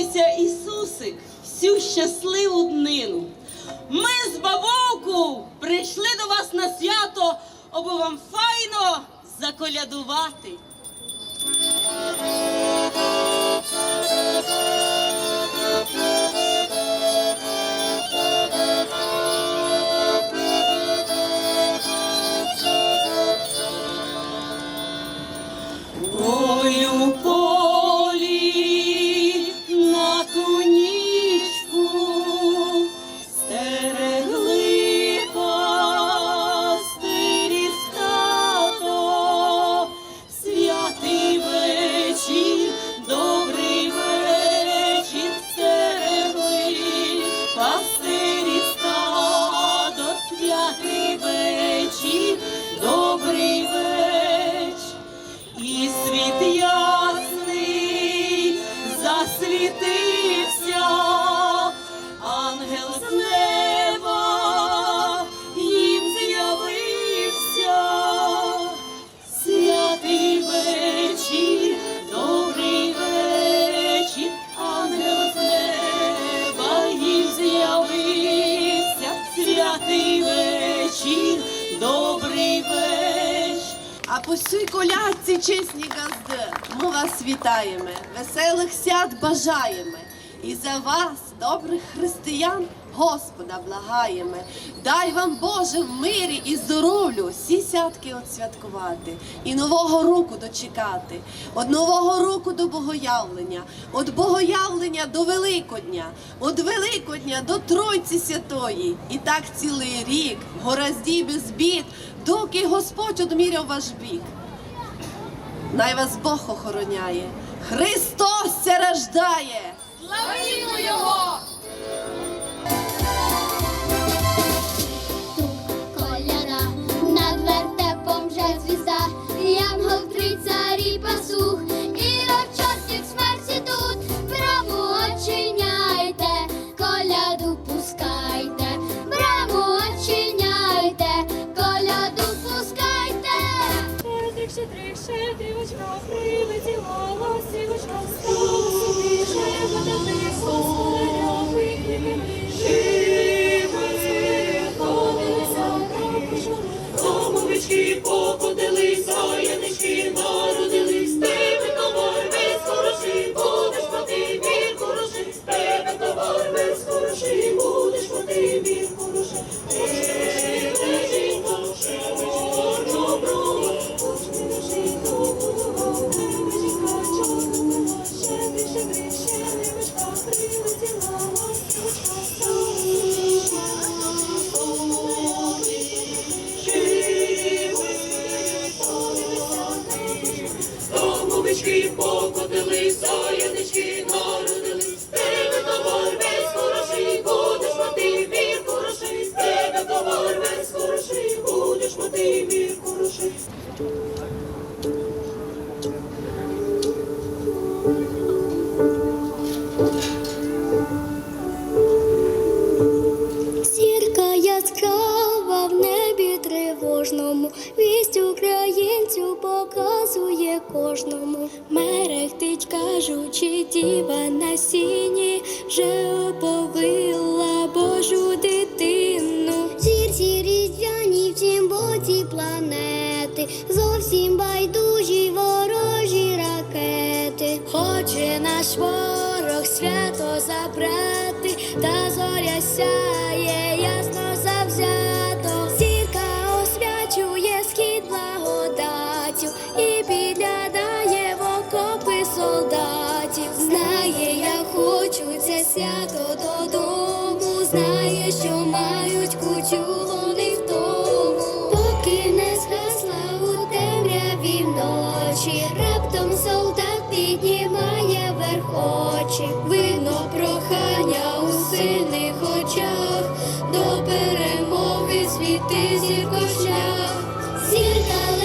народився Ісусик всю щасливу днину. Ми з бабовку прийшли до вас на свято, аби вам файно заколядувати. А по сій колядці, чесні газди, ми вас вітаємо, веселих свят бажаємо. І за вас, добрих християн, Господа благаємо. Дай вам Боже в мирі і здоров'ю всі святки отсвяткувати і нового року дочекати, від нового року до Богоявлення, від Богоявлення до Великодня, від Великодня до Тройці Святої. І так цілий рік, горазді без бід, доки Господь одміряв ваш бік. Най вас Бог охороняє, Христос ся рождає! Славімо його! Покотилися, Домовички покотилися, янички народились, тебе товар весь хороший, будеш мати вір хороший, тебе товар весь хороший, будеш мати мір хороший. Зірка кожному. Мерехтить, кажучи, діва на сіні, вже оповила Божу дитину. Зірці різдвяні в боці планети, зовсім байдужі ворожі ракети. Хоче наш ворог свято забрати, та свято додому, знає, що мають кучу вони в тому. Поки не згасла у темряві вночі, раптом солдат піднімає верх очі, видно прохання у сильних очах, до перемоги світи зірко. Зірка